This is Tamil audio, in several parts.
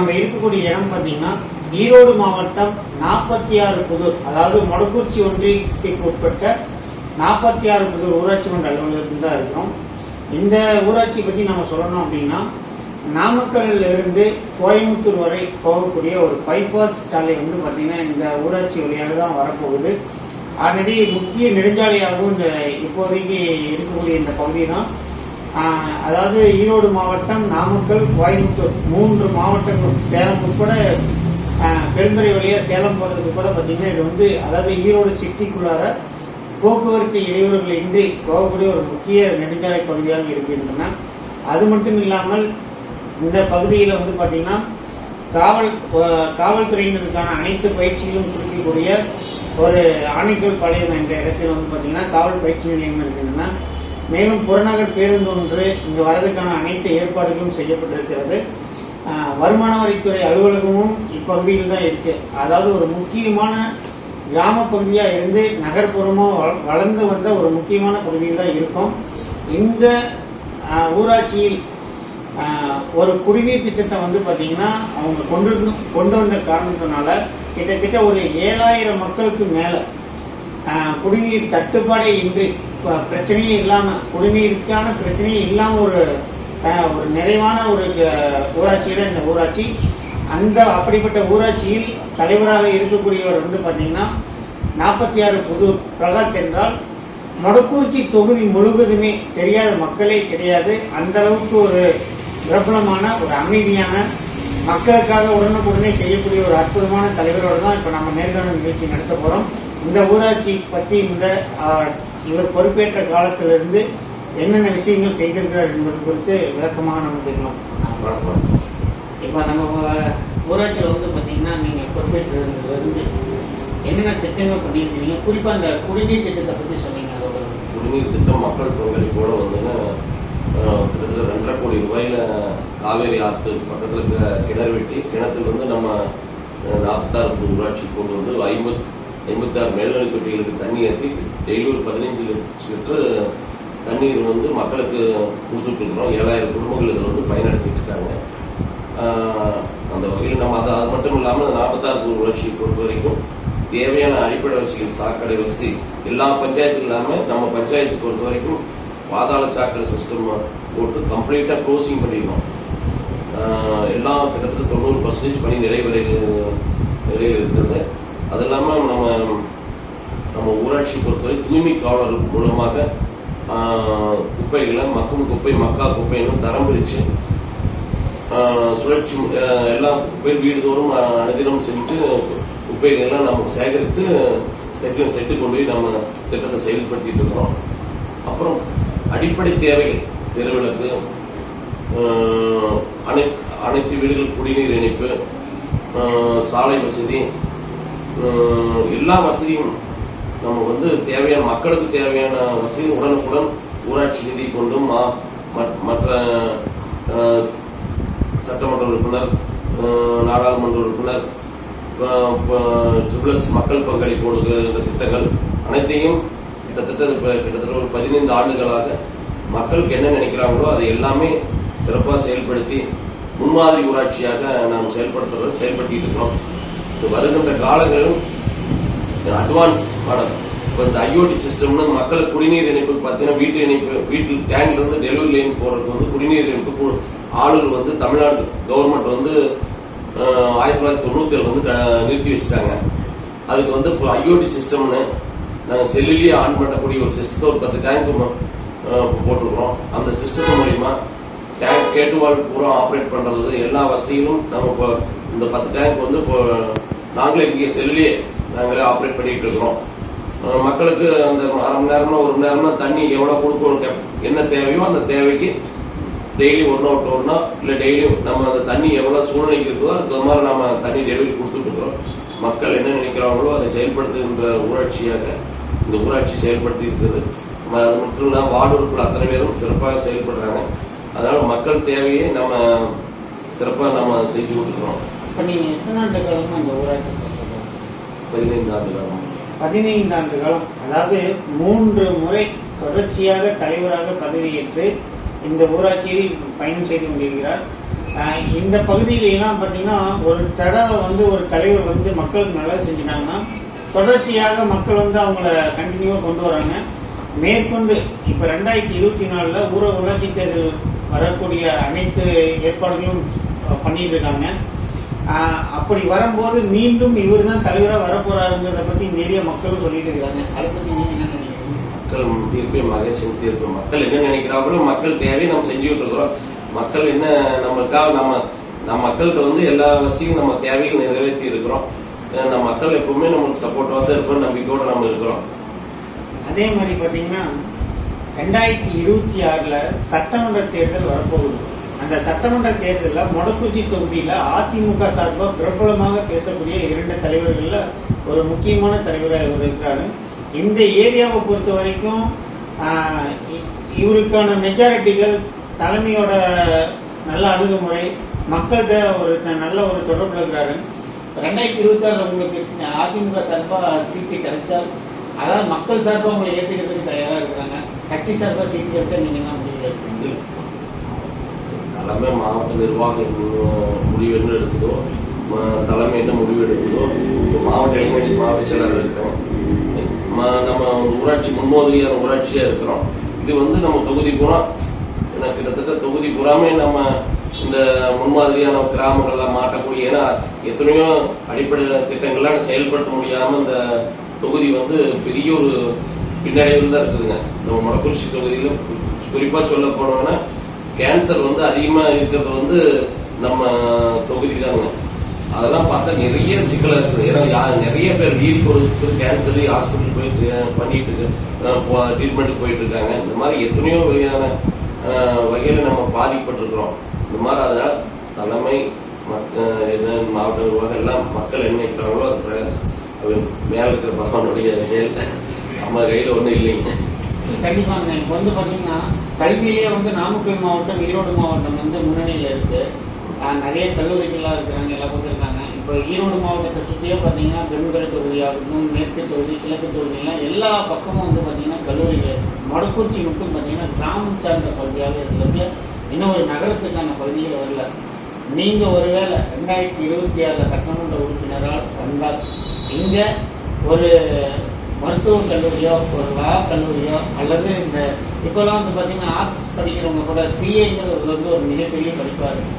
நம்ம இருக்கக்கூடிய இடம் பார்த்தீங்கன்னா ஈரோடு மாவட்டம் நாற்பத்தி ஆறு புதூர் அதாவது மொடக்குறிச்சி ஒன்றியத்துக்கு உட்பட்ட நாற்பத்தி ஆறு புதூர் ஊராட்சி மன்ற அலுவலகத்தில் தான் இருக்கிறோம். இந்த ஊராட்சி பற்றி நம்ம சொல்லணும் அப்படின்னா நாமக்கல்ல இருந்து கோயம்புத்தூர் வரை போகக்கூடிய ஒரு பைபாஸ் சாலை வந்து பார்த்தீங்கன்னா இந்த ஊராட்சி வழியாக தான் வரப்போகுது. ஆல்ரெடி முக்கிய நெடுஞ்சாலையாகவும் இந்த இப்போதைக்கு இருக்கக்கூடிய இந்த பகுதி தான். அதாவது ஈரோடு மாவட்டம் நாமக்கல் கோயம்புத்தூர் மூன்று மாவட்டங்களும். சேலம் உட்பட பெருந்துறை வழியாக சேலம் போகிறதுக்கு கூட பார்த்தீங்கன்னா இது வந்து அதாவது ஈரோடு சிட்டிக்குள்ளார போக்குவரத்து இடையூறுகள் இன்றி போகக்கூடிய ஒரு முக்கிய நெடுஞ்சாலை பகுதியாக இருக்கின்றன. அது மட்டும் இல்லாமல் இந்த பகுதியில் வந்து பார்த்தீங்கன்னா காவல் காவல்துறையினருக்கான அனைத்து பயிற்சிகளும் குறிக்கக்கூடிய ஒரு ஆணைக்கல் பாளையம் என்ற இடத்தில் வந்து பார்த்தீங்கன்னா காவல் பயிற்சி நிலையம் இருக்கின்றன. மேலும் புறநகர் பேருந்து ஒன்று இங்கு வரதுக்கான அனைத்து ஏற்பாடுகளும் செய்யப்பட்டிருக்கிறது. வருமான வரித்துறை அலுவலகமும் இப்பகுதியில் தான் இருக்கு. அதாவது ஒரு முக்கியமான கிராம பகுதியாக இருந்து நகர்ப்புறமாக வள- வளர்ந்து வந்த ஒரு முக்கியமான பகுதியில் தான் இருக்கும். இந்த ஊராட்சியில் ஒரு குடிநீர் திட்டத்தை வந்து பார்த்தீங்கன்னா அவங்க கொண்டு வந்து- கொண்டு வந்த காரணத்தினால கிட்டத்தட்ட ஒரு ஏழாயிரம் மக்களுக்கு மேலே குடிநீர் தட்டுப்பாடே இன்றி பிரச்சனையே இல்லாம குடிநீருக்கான பிரச்சனையே இல்லாம ஒரு ஒரு நிறைவான ஒரு அஹ், ஊராட்சியில இந்த ஊராட்சி. அந்த அப்படிப்பட்ட ஊராட்சியில் தலைவராக இருக்கக்கூடியவர் வந்து பார்த்தீங்கன்னா நாற்பத்தி ஆறு புது பிரகாஷ் என்றால் மொடக்கூர்ச்சி தொகுதி முழுவதுமே தெரியாத மக்களே கிடையாது. அந்த அளவுக்கு ஒரு பிரபலமான ஒரு அமைதியான மக்களுக்காக உடனுக்குடனே செய்யக்கூடிய ஒரு அற்புதமான தலைவரோட தான் இப்போ நம்ம நேர்காணல் நிகழ்ச்சி நடத்த போறோம். இந்த ஊராட்சி பற்றி இந்த இவர் பொறுப்பேற்ற காலத்திலிருந்து என்னென்ன விஷயங்கள் செய்திருக்கிறார் என்பது குறித்து விளக்கமாக நம்ம வணக்கம். இப்போ நம்ம ஊராட்சியில் வந்து பார்த்தீங்கன்னா நீங்கள் பொறுப்பேற்றதுலேருந்து என்னென்ன திட்டங்கள் பண்ணியிருக்கீங்க குறிப்பாக அந்த குடிநீர் திட்டத்தை பற்றி சொன்னீங்க குடிநீர் திட்டம் மக்கள் பங்களிப்போட அஹ், கிட்டத்தட்ட ரெண்டரை கோடி ரூபாயில காவேரி ஆற்று பக்கத்துல இருக்க கிணறு வெட்டி கிணத்துல வந்து நம்ம நாற்பத்தாறு ஊராட்சி கொண்டு வந்து ஐம்பத் எண்பத்தாறு மேல்நிலை தொட்டிகளுக்கு தண்ணி ஏற்றி டெய்லி ஒரு பதினஞ்சு லிட்டர் தண்ணீர் வந்து மக்களுக்கு கொடுத்துட்டு இருக்கிறோம் ஏழாயிரம் குடும்பங்கள் இதில் வந்து பயனடைஞ்சிட்டு இருக்காங்க அந்த வகையில் நம்ம அது அது மட்டும் இல்லாமல் நாற்பத்தாறு ஊராட்சியை பொறுத்த வரைக்கும் தேவையான அடிப்படை வசதிகள் சாக்கடை வசதி எல்லா பஞ்சாயத்து இல்லாமல் நம்ம பஞ்சாயத்து பொறுத்த வரைக்கும் பாதாள சாக்கடை சிஸ்டம் போட்டு கம்ப்ளீட்டாக க்ளோசிங் பண்ணிடுவோம் எல்லா எல்லாம் கிட்டத்தட்ட தொண்ணூறு பர்சன்டேஜ் பண்ணி நிறைவேறி நிறைவேறி அது இல்லாமல் நம்ம நம்ம ஊராட்சி பொறுத்தவரை தூய்மை காவலர் மூலமாக குப்பைகளை மக்கும் குப்பை மக்கா குப்பைன்னு தரம் பிரித்து சுழற்சி எல்லா குப்பை வீடுதோறும் அனுதினம் செஞ்சு குப்பைகள் எல்லாம் நமக்கு சேகரித்து செட்டு செட்டு கொண்டு போய் நம்ம திட்டத்தை செயல்படுத்திட்டு இருக்கிறோம். அப்புறம் அடிப்படை தேவைகள் தெருவிளக்கு அனைத்து அனைத்து வீடுகள் குடிநீர் இணைப்பு சாலை வசதி எல்லா வசதியும் நம்ம வந்து தேவையான மக்களுக்கு தேவையான வசதி உடனுக்குடன் ஊராட்சி நிதி கொண்டும் மற்ற சட்டமன்ற உறுப்பினர் நாடாளுமன்ற உறுப்பினர் ட்ரிபிள்எஸ் மக்கள் பங்களிப்போடு இந்த திட்டங்கள் அனைத்தையும் கிட்டத்தட்ட கிட்டத்தட்ட ஒரு பதினைந்து ஆண்டுகளாக மக்களுக்கு என்ன நினைக்கிறாங்களோ அதை எல்லாமே சிறப்பாக செயல்படுத்தி முன்மாதிரி ஊராட்சியாக நாம் செயல்படுத்துறதை செயல்படுத்திட்டு இருக்கிறோம். வருகின்ற காலங்களும் அட்வான்ஸ் மாடல் இப்போ இந்த ஐஓடி சிஸ்டம்னு மக்களுக்கு குடிநீர் இணைப்பு பார்த்தீங்கன்னா வீட்டு இணைப்பு வீட்டில் டேங்க்ல இருந்து டெலிவரி லைன் போறதுக்கு வந்து குடிநீர் இணைப்பு ஆளுநர் ஆளுகள் வந்து தமிழ்நாடு கவர்மெண்ட் வந்து ஆயிரத்தி தொள்ளாயிரத்தி தொண்ணூத்தி ஏழு வந்து க- நிறுத்தி வச்சுட்டாங்க. அதுக்கு வந்து இப்போ ஐஓடி சிஸ்டம்னு நாங்கள் செல்லுலேயே ஆன் பண்ணக்கூடிய ஒரு சிஸ்டத்தை ஒரு பத்து டேங்க் போட்டிருக்கிறோம் அந்த சிஸ்டத்து மூலியமா டேங்க் கேட்டுவால் பூரா ஆப்ரேட் பண்றது எல்லா வசதியிலும் நம்ம இப்போ இந்த பத்து டேங்க் வந்து இப்போ நாங்களே இங்கே செல்லுலேயே நாங்களே ஆப்ரேட் பண்ணிட்டு இருக்கிறோம். மக்களுக்கு அந்த அரை மணி நேரம்னா ஒரு மணி நேரம்னா தண்ணி எவ்வளோ கொடுக்கணும் என்ன தேவையோ அந்த தேவைக்கு டெய்லி ஒன் அவுட் ஒன்னா இல்லை டெய்லியும் நம்ம அந்த தண்ணி எவ்வளோ சூழ்நிலைக்கு இருக்கோ அதுக்கு மாதிரி நம்ம தண்ணி டெலிவரி கொடுத்துட்ருக்குறோம் மக்கள் என்ன நினைக்கிறாங்களோ அதை செயல்படுத்துகின்ற ஊராட்சியாக இந்த ஊராட்சி செயல்படுத்தி இருக்குது ம- அது மட்டும் இல்லாம வார்டு உறுப்பினர் அத்தனை பேரும் சிறப்பாக செயல்படுறாங்க. அதனால மக்கள் தேவையை நம்ம சிறப்பாக நம்ம செஞ்சு கொடுக்குறோம் இப்போ நீங்கள் எத்தனை ஆண்டு காலமாக இந்த ஊராட்சி பதினைந்து ஆண்டு காலம் பதினைந்து ஆண்டு காலம் அதாவது மூன்று முறை தொடர்ச்சியாக தலைவராக பதவியேற்று இந்த ஊராட்சியில் பயணம் செய்து கொண்டிருக்கிறார். இந்த பகுதியிலாம் பார்த்தீங்கன்னா ஒரு தடவை வந்து ஒரு தலைவர் வந்து மக்களுக்கு நல்லது செஞ்சுட்டாங்கன்னா தொடர்ச்சியாக மக்கள் வந்து அவங்கள கண்டினியூவாக கொண்டு வராங்க. மேற்கொண்டு இப்போ ரெண்டாயிரத்தி இருபத்தி நாலில் ஊரக உள்ளாட்சி தேர்தல் வரக்கூடிய அனைத்து ஏற்பாடுகளும் பண்ணிட்டு இருக்காங்க. அப்படி வரும்போது மீண்டும் இவர் தான் தலைவராக வரப்போறாருங்கிறத இந்த ஏரியா மக்களும் சொல்லிட்டு இருக்காங்க. அதை பற்றி நீங்க என்ன நினைக்கிறீங்க? மக்கள் தீர்ப்பே மகேசன் தீர்ப்பு. மக்கள் என்ன நினைக்கிறாங்களோ மக்கள் தேவையை நம்ம செஞ்சுக்கிட்டு இருக்கிறோம் மக்கள் என்ன நம்மளுக்காக நம்ம நம்ம மக்கள்கிட்ட வந்து எல்லா வசதியும் நம்ம தேவைகள் நிறைவேற்றி இருக்கிறோம். நம்ம மக்கள் எப்பவுமே நம்மளுக்கு சப்போர்ட்டாக தான் இருப்போம் நம்பிக்கையோட நம்ம இருக்கிறோம். அதே மாதிரி பார்த்தீங்கன்னா ரெண்டாயிரத்தி இருபத்தி ஆறுல சட்டமன்ற தேர்தல் வரப்போகுது. அந்த சட்டமன்ற தேர்தலில் மொடக்குச்சி தொகுதியில் அதிமுக சார்பாக பிரபலமாக பேசக்கூடிய இரண்டு தலைவர்களில் ஒரு முக்கியமான தலைவராக இவர் இருக்கிறாரு இந்த ஏரியாவை பொறுத்த வரைக்கும் இ- இவருக்கான மெஜாரிட்டிகள் தலைமையோட நல்ல அணுகுமுறை மக்கள்கிட்ட ஒரு நல்ல ஒரு தொடர்பு இருக்கிறாரு. ரெண்டாயிரத்தி இருபத்தி ஆறுல உங்களுக்கு அதிமுக சார்பாக சீட்டு கிடைச்சால் அதாவது மக்கள் சார்பாக உங்களை ஏற்றுக்கிறதுக்கு தயாராக இருக்கிறாங்க கட்சி சார்பாக சீட்டு கிடைச்சா நீங்கள் தான் முடிவு எல்லாமே தலைமை மாவட்ட நிர்வாகம் என்ன முடிவு என்ன எடுக்குதோ தலைமை என்ன முடிவு எடுக்குதோ மாவட்ட இளைஞரணி மாவட்ட செயலாளர் இருக்கிறோம் நம்ம ஊராட்சி முன்மாதிரியான ஊராட்சியா இருக்கிறோம். இது வந்து நம்ம தொகுதி பூரா கிட்டத்தட்ட தொகுதி பூராமே நம்ம இந்த முன்மாதிரியான கிராமங்களில் மாட்டக்கூடிய ஏன்னா எத்தனையோ அடிப்படை திட்டங்கள்லாம் செயல்படுத்த முடியாம இந்த தொகுதி வந்து பெரிய ஒரு பின்னடைவில் தான் இருக்குதுங்க. நம்ம மொடக்குறிச்சி தொகுதியில குறிப்பா சொல்ல போனோம்னா கேன்சர் வந்து அதிகமா இருக்கிறது வந்து நம்ம தொகுதி தாங்க அதெல்லாம் பார்த்தா நிறைய சிக்கலாக இருக்குது. ஏன்னா யா- நிறைய பேர் வீல் கொடுத்து கேன்சர் ஹாஸ்பிட்டல் போயிட்டு பண்ணிட்டு இருக்கு. ட்ரீட்மெண்ட்டுக்கு போயிட்டு இருக்காங்க. இந்த மாதிரி எத்தனையோ வகையான வகையில் வகையில நம்ம பாதிக்கப்பட்டிருக்கிறோம். இந்த மாதிரி அதனால தலைமை மக்- என்ன மாவட்ட நிர்வாகம் எல்லாம் மக்கள் என்ன நினைக்கிறாங்களோ அது பிரகாஷ் மேல இருக்கிற பகவானுடைய செயல். நம்ம கையில ஒன்றும் இல்லைங்க. கண்டிப்பாங்க இப்போ வந்து பார்த்தீங்கன்னா கல்வியிலேயே வந்து நாமக்கல் மாவட்டம் ஈரோடு மாவட்டம் வந்து முன்னணியில் இருக்கு. நிறைய கல்லூரிகள்லாம் இருக்கிறாங்க எல்லா பக்கம் இருக்காங்க இப்போ ஈரோடு மாவட்டத்தை சுற்றியே பார்த்தீங்கன்னா பெருங்கல் தொகுதியாகட்டும் மேற்கு தொகுதி கிழக்கு தொகுதியெல்லாம் எல்லா பக்கமும் வந்து பார்த்தீங்கன்னா கல்லூரிகள். இருக்கு. மட்டும் பார்த்தீங்கன்னா கிராமம் சார்ந்த பகுதியாக இருக்கிறது இன்னும் ஒரு நகரத்துக்கான பகுதிகள் வரல. நீங்கள் ஒருவேளை ரெண்டாயிரத்தி இருபத்தி ஆறுல சட்டமன்ற உறுப்பினரால் வந்தால் இங்கே ஒரு மருத்துவக் கல்லூரியோ ஒரு லா கல்லூரியோ அல்லது இந்த இப்போல்லாம் வந்து பார்த்தீங்கன்னா ஆர்ட்ஸ் படிக்கிறவங்க கூட சிஏங்கிறது வந்து ஒரு மிகப்பெரிய படிப்பாக இருக்கு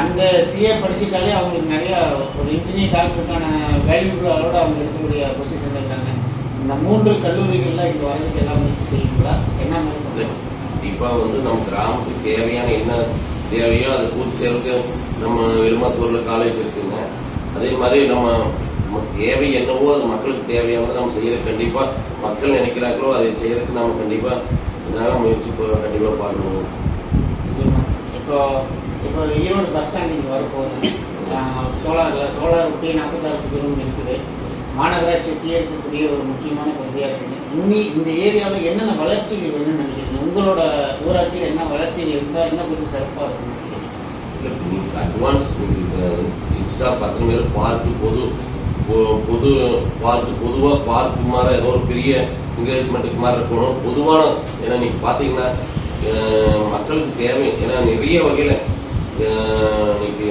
அந்த சிஏ படிச்சுட்டாலே அவங்களுக்கு நிறையா ஒரு இன்ஜினியர் டாக்டருக்கான வேல்யூகளோட அவங்க இருக்கக்கூடிய பொசிஷன் இருக்காங்க. இந்த மூன்று கல்லூரிகள்ல இங்க வரதுக்கு எல்லாம் முயற்சி செய்யுங்களா என்ன மாதிரி இப்போ வந்து நம்ம கிராமத்துக்கு தேவையான என்ன தேவையோ அதை பூர்த்தி செய்யறதுக்கு நம்ம விரும்பாத்தூர்ல காலேஜ் இருக்குங்க. அதே மாதிரி நம்ம தேவை என்னவோ அது மக்களுக்கு தேவையானது நம்ம செய்யற கண்டிப்பா மக்கள் நினைக்கிறாங்களோ அதை செய்யறதுக்கு நாம கண்டிப்பா என்னால முயற்சி ப- கண்டிப்பா பண்ணுவோம் இப்போ இப்போ ஈரோடு பஸ் ஸ்டாண்டிங் வரப்போகுது. சோலாரில் சோலார் ஒட்டி நாற்பத்தாறு கிலோமீட்டர் இருக்குது. மாநகராட்சி ஒட்டியே இருக்கக்கூடிய ஒரு முக்கியமான பகுதியாக இருக்குது. இன்னி இந்த ஏரியாவில் என்னென்ன வளர்ச்சிகள் வேணும்னு நினைக்கிறீங்க? உங்களோட ஊராட்சியில் என்ன வளர்ச்சிகள் இருந்தால் என்ன கொஞ்சம் சிறப்பாக இருக்கும்? அட்வான்ஸ் இன்ஸ்டா பத்து பேர் பார்க்கு பொது பொ- பொது பார்க்கு பொதுவாக பார்க்கு மாதிரி ஏதோ ஒரு பெரிய என்கரேஜ்மெண்ட்டுக்கு மாதிரி இருக்கணும் பொதுவான ஏன்னா நீங்கள் பார்த்தீங்கன்னா மக்களுக்கு தேவை. ஏன்னா நிறைய வகையில் இன்னைக்கு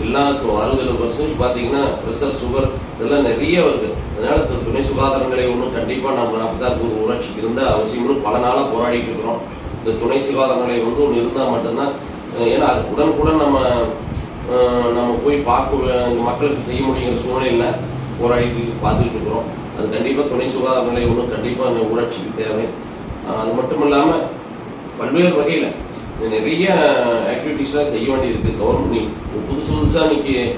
எல்லா அறுபது எழுபது பர்சன்ட் பார்த்தீங்கன்னா ப்ரெஷர் சுகர் இதெல்லாம் நிறைய வருது. அதனால துணை சுகாதார நிலையம் ஒன்றும் கண்டிப்பாக நம்ம நாற்பத்தாறு ஊராட்சிக்கு இருந்த அவசியம்னு பல நாளாக போராடிட்டு இருக்கிறோம். இந்த துணை சுகாதார நிலையம் வந்து ஒன்று இருந்தால் மட்டும்தான் ஏன்னா அது உடனுக்குடன் நம்ம நம்ம போய் பார்க்க மக்களுக்கு செய்ய முடியுங்கிற சூழ்நிலையில் போராடி பார்த்துட்டு இருக்கிறோம். அது கண்டிப்பாக துணை சுகாதார நிலையம் ஒன்று கண்டிப்பாக அந்த ஊராட்சிக்கு தேவை. அது மட்டும் இல்லாமல் பல்வேறு வகையில் நிறைய ஆக்டிவிட்டிஸ்லாம் செய்ய வேண்டியிருக்கு. கவர்மெண்ட் புதுசு புதுசாக இன்னைக்கு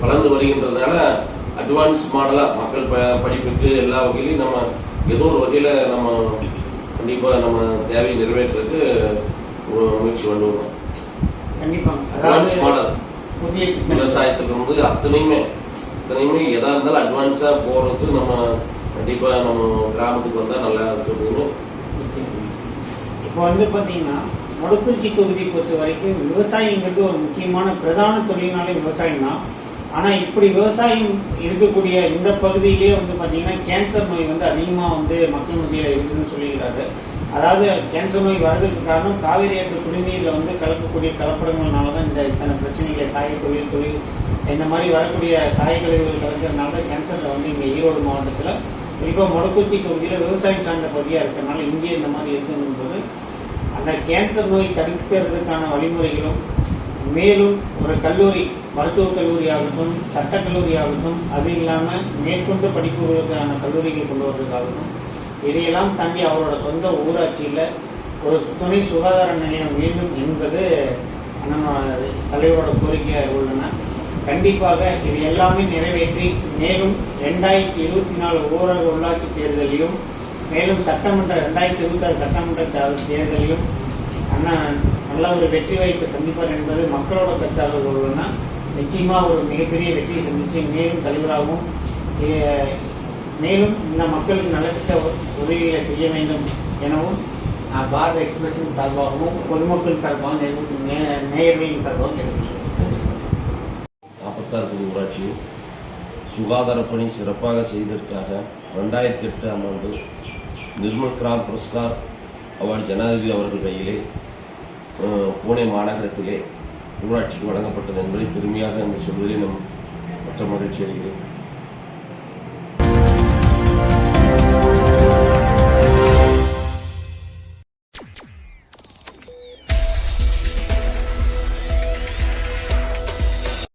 வளர்ந்து வருகின்றதுனால அட்வான்ஸ் மாடலாக மக்கள் ப- படிப்புக்கு எல்லா வகையிலையும் நம்ம ஏதோ ஒரு வகையில் நம்ம கண்டிப்பா நம்ம தேவையை நிறைவேற்றுறதுக்கு முயற்சி பண்ணுவோம். கண்டிப்பாக. விவசாயத்துக்கு வந்து அத்தனையுமே அத்தனையுமே எதா இருந்தாலும் அட்வான்ஸா போறதுக்கு நம்ம கண்டிப்பா நம்ம கிராமத்துக்கு வந்தா நல்லா இருக்கு அப்படின்னு. இப்போ வந்து பாத்தீங்கன்னா மொடக்குறிச்சி தொகுதி பொறுத்த வரைக்கும் விவசாயங்கிறது ஒரு முக்கியமான பிரதான தொழில்னாலே விவசாயம் தான் ஆனா இப்படி விவசாயம் இருக்கக்கூடிய இந்த பகுதியிலேயே வந்து பாத்தீங்கன்னா கேன்சர் நோய் வந்து அதிகமா வந்து மக்கள் மத்தியில இருக்குதுன்னு சொல்லிக்கிறாரு அதாவது கேன்சர் நோய் வர்றதுக்கு காரணம் காவிரி ஆற்று குடிநீர்ல வந்து கலக்கக்கூடிய கலப்படங்கள்னால தான் இந்த இத்தனை பிரச்சனைகள் சாய தொழில் தொழில் இந்த மாதிரி வரக்கூடிய சாய கழிவுகள் கலக்கிறதுனால தான் கேன்சர்ல வந்து இங்க ஈரோடு மாவட்டத்துல குறிப்பா மொடக்குச்சி பகுதியில் விவசாயம் சார்ந்த பகுதியா இருக்கிறதுனால இங்கே இந்த மாதிரி இருக்குங்கும் போது அந்த கேன்சர் நோய் தடுக்கிறதுக்கான வழிமுறைகளும் மேலும் ஒரு கல்லூரி மருத்துவக் கல்லூரியாகட்டும் சட்டக்கல்லூரியாகட்டும் சட்டக் அது இல்லாமல் மேற்கொண்டு படிப்புகளுக்கான கல்லூரிகள் கொண்டு வருவதற்காகட்டும் இதையெல்லாம் தாண்டி அவரோட சொந்த ஊராட்சியில் ஒரு துணை சுகாதார நிலையம் வேண்டும் என்பது அண்ணனோட தலைவரோட கோரிக்கையாக உள்ளன. கண்டிப்பாக இது எல்லாமே நிறைவேற்றி மேலும் ரெண்டாயிரத்தி இருபத்தி நாலு ஊரக உள்ளாட்சி தேர்தலையும் மேலும் சட்டமன்ற ரெண்டாயிரத்தி இருபத்தி ஆறு சட்டமன்ற தேர்தலையும் அண்ணா நல்ல ஒரு வெற்றி வாய்ப்பை சந்திப்பார் என்பது மக்களோட கருத்தாக ஒருவர்னா நிச்சயமா ஒரு மிகப்பெரிய வெற்றியை சந்திச்சு மேலும் தலைவராகவும் மேலும் இந்த மக்களுக்கு நலத்திட்ட உதவிகளை செய்ய வேண்டும் எனவும் பாரத எக்ஸ்பிரஸின் சார்பாகவும் பொதுமக்கள் சார்பாகவும் நே- நேயர்களின் சார்பாகவும் கேட்டுக்கொள்கிறேன். நாற்பத்தாறு புது சுகாதாரப்பணி சிறப்பாக செய்ததற்காக ரெண்டாயிரத்தி எட்டாம் ஆண்டு நிர்மல் கிராம் புரஸ்கார் அவார்டு ஜனாதிபதி அவர்கள் கையிலே பூனே மாநகரத்திலே ஊராட்சிக்கு வழங்கப்பட்டது என்பதை பெருமையாக என்று சொல்வதில் நம் மற்ற மகிழ்ச்சி அடைகிறேன்.